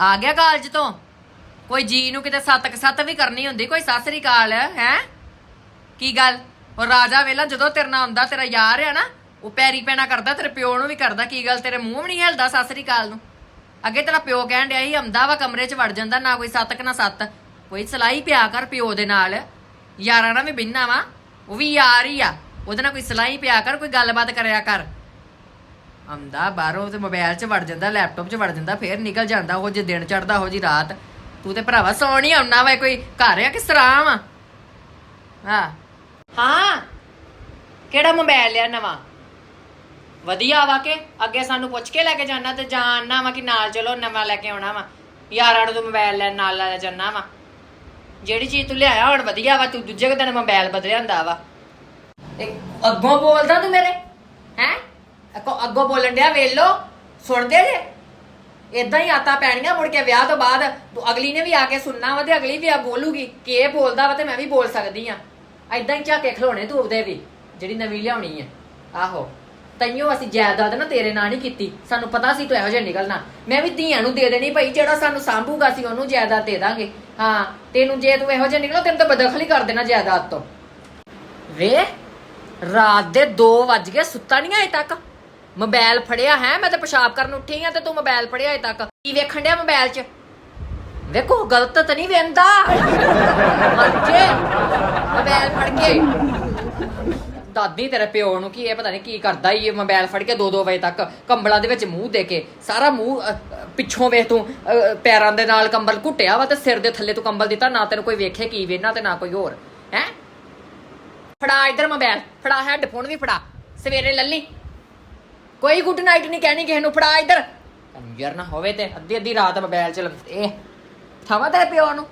ਆ ਗਿਆ ਕਾਲਜ ਤੋਂ? ਕੋਈ ਜੀ ਨੂੰ ਕਿਤੇ ਸੱਤ ਸੱਤ ਵੀ ਕਰਨੀ ਹੁੰਦੀ, ਕੋਈ ਸਾਸਰੀ ਕਾਲ ਹੈ? ਕੀ ਗੱਲ? ਉਹ ਰਾਜਾ ਵੇਲਾ, ਜਦੋਂ ਤੇਰੇ ਨਾਲ ਹੁੰਦਾ, ਤੇਰਾ ਯਾਰ ਆ ਨਾ, ਉਹ ਪੈਰੀ ਪੈਣਾ ਕਰਦਾ, ਤੇਰੇ ਪਿਓ ਨੂੰ ਵੀ ਕਰਦਾ, ਕੀ ਗੱਲ? ਤੇਰੇ ਮੂੰਹ ਵੀ ਨਹੀਂ ਹਿਲਦਾ ਸਾਸਰੀ ਕਾਲ ਨੂੰ। ਅੱਗੇ ਤੇਰਾ ਪਿਓ ਕਹਿਣ ਡਿਆ ਸੀ ਆਉਂਦਾ ਵਾ ਕਮਰੇ 'ਚ ਵੜ ਜਾਂਦਾ, ਨਾ ਕੋਈ ਸੱਤ ਕ, ਨਾ ਸੱਤ। ਕੋਈ ਸਲਾਈ ਪਿਆ ਕਰ ਪਿਓ ਦੇ ਨਾਲ। ਯਾਰਾਂ ਨਾਲ ਵੀ ਬਿੰਨਾ ਵਾ, ਉਹ ਵੀ ਯਾਰ ਹੀ ਆ। ਉਹਦੇ ਨਾਲ ਕੋਈ ਸਲਾਈ ਪਿਆ ਕਰ, ਕੋਈ ਗੱਲਬਾਤ ਕਰਿਆ ਕਰ। ਆਉਂਦਾ ਬਾਹਰੋਂ ਤੇ ਮੋਬਾਈਲ 'ਚ ਵੜ ਜਾਂਦਾ ਲੈਪਟਾਪ 'ਚ ਵੜ ਜਾਂਦਾ ਫੇਰ ਨਿਕਲ ਜਾਂਦਾ ਉਹ ਜੇ ਦਿਨ ਚੜਦਾ ਉਹ ਜੀ ਰਾਤ। ਤੂੰ ਤੇ ਭਰਾਵਾ ਸੌਣ ਹੀ ਆਉਣਾ ਵਾ ਕੋਈ ਘਰ ਆ ਕਿਸ ਤਰ੍ਹਾਂ ਵਾ ਹਾਂ। ਹਾਂ। ਕਿਹੜਾ ਮੋਬਾਈਲ ਲਿਆ ਨਵਾਂ? ਵਧੀਆ ਵਾ ਕੇ ਅੱਗੇ ਸਾਨੂੰ ਪੁੱਛ ਕੇ ਲੈ ਕੇ ਜਾਣਾ ਤੇ ਜਾਣਨਾ ਵਾ ਕਿ ਨਾਲ ਚਲੋ ਨਵਾਂ ਲੈ ਕੇ ਆਉਣਾ ਵਾ। ਯਾਰਾਂ ਨੂੰ ਤੂੰ ਮੋਬਾਈਲ ਲੈ ਨਾਲ ਲੈ ਜਾਣਾ ਵਾ। ਜਿਹੜੀ ਚੀਜ਼ ਤੂੰ ਲਿਆਇਆ ਹੁਣ ਵਧੀਆ ਵਾ ਤੂੰ ਦੂਜੇ ਕੁ ਦਿਨ ਮੋਬਾਈਲ ਬਦਲਿਆ ਹੁੰਦਾ ਵਾ। ਅੱਗੋਂ ਬੋਲਦਾ ਤੂੰ ਮੇਰੇ? ਅੱਗੋਂ ਬੋਲਣ ਡਿਆ ਵੇਲੋ ਸੁਣਦੇ ਜੇ? ਇਦਾਂ ਹੀ ਆਤਾ ਪੈਣੀਆਂ ਮੁੜ ਕੇ ਵਿਆਹ ਤੋਂ ਬਾਅਦ। ਤੂੰ ਅਗਲੀ ਨੇ ਵੀ ਆ ਕੇ ਸੁਣਨਾ ਵਾ ਤੇ ਅਗਲੀ ਵੀ ਆ ਬੋਲੂਗੀ ਕਿ ਇਹ ਬੋਲਦਾ ਵਾ ਤੇ ਮੈਂ ਵੀ ਬੋਲ ਸਕਦੀ ਆ। ਐਦਾਂ ਹੀ ਝਾਕੇ ਖਲੋਣੇ ਤੂੰ ਉਹਦੇ ਵੀ, ਜਿਹੜੀ ਨਵੀਂ ਲਿਆਉਣੀ ਆ। ਆਹੋ। ਤੈਨੂੰ ਅਸੀਂ ਜਾਇਦਾਦ ਨਾ ਤੇਰੇ ਨਾਂ ਨਹੀਂ ਕੀਤੀ। ਸਾਨੂੰ ਪਤਾ ਸੀ ਤੂੰ ਇਹੋ ਜਿਹਾ ਨਿਕਲਣਾ। ਮੈਂ ਵੀ ਧੀਆਂ ਨੂੰ ਦੇ ਦੇਣੀ ਭਾਈ ਜਿਹੜਾ ਸਾਨੂੰ ਸਾਂਭੂਗਾ ਸੀ ਉਹਨੂੰ ਜਾਇਦਾਦ ਦੇ ਦਾਂਗੇ। ਹਾਂ, ਤੈਨੂੰ ਜੇ ਤੂੰ ਇਹੋ ਜਿਹਾ ਨਿਕਲੋ ਤੈਨੂੰ ਤਾਂ ਬਦਖਲ ਹੀ ਕਰ ਦੇਣਾ ਜਾਇਦਾਦ ਤੋਂ। ਵੇ, ਰਾਤ ਦੇ 2 ਵੱਜ ਗਏ, ਸੁੱਤਾ ਨਹੀਂ ਅਜੇ ਤੱਕ? ਮੋਬਾਈਲ ਫੜਿਆ ਹੈ ਮੈਂ ਤਾਂ ਪਿਸ਼ਾਬ ਕਰਨ ਉੱਠੀ ਆ ਤੇ ਤੂੰ ਮੋਬਾਈਲ ਫੜਿਆ ਅਜੇ ਤੱਕ। ਕੀ ਵੇਖਣ ਡਿਆ ਮੋਬਾਈਲ 'ਚ? ਵੇਖੋ ਗਲਤ ਤਾਂ ਨਹੀਂ ਵੇਂਦਾ ਮੱਜੇ। ਮੋਬਾਈਲ ਫੜ ਕੇ। ਦਾਦੀ ਤੇਰੇ ਪਿਓ ਨੂੰ ਕੀ ਇਹ ਪਤਾ ਨਹੀਂ ਕੀ ਕਰਦਾ ਈ ਇਹ ਮੋਬਾਈਲ ਫੜ ਕੇ 2-2 ਵਜੇ ਤੱਕ ਕੰਬਲਾਂ ਦੇ ਵਿੱਚ ਮੂੰਹ ਦੇ ਕੇ। ਸਾਰਾ ਮੂੰਹ ਅਹ, ਅਹ, ਪਿੱਛੋਂ ਵੇਖ ਤੂੰ ਅਹ, ਪੈਰਾਂ ਦੇ ਨਾਲ ਕੰਬਲ ਘੁੱਟਿਆ ਵਾ ਤੇ ਸਿਰ ਦੇ ਥੱਲੇ ਤੂੰ ਕੰਬਲ ਦਿੱਤਾ ਨਾ ਤੈਨੂੰ ਕੋਈ ਵੇਖੇ ਕੀ ਵੇਨਾ ਤੇ ਨਾ ਕੋਈ ਹੋਰ। ਹੈ? ਫੜਾ ਇਧਰ ਮੋਬਾਈਲ। ਫੜਾ ਹੈੱਡਫੋਨ ਵੀ ਫੜਾ। ਸਵੇਰੇ ਲੱਲੀ। ਕੋਈ ਗੁੱਡ ਨਾਈਟ ਨਹੀਂ ਕਹਿਣੀ ਕਿਸੇ ਨੂੰ, ਫੜਾ ਇੱਧਰ। ਕੰਜਰ ਨਾ ਹੋਵੇ ਤੇ ਅੱਧੀ ਅੱਧੀ ਰਾਤ ਮੋਬਾਈਲ ਚ ਇਹ ਥਾਵਾ ਤੇਰੇ ਪਿਓ ਨੂੰ।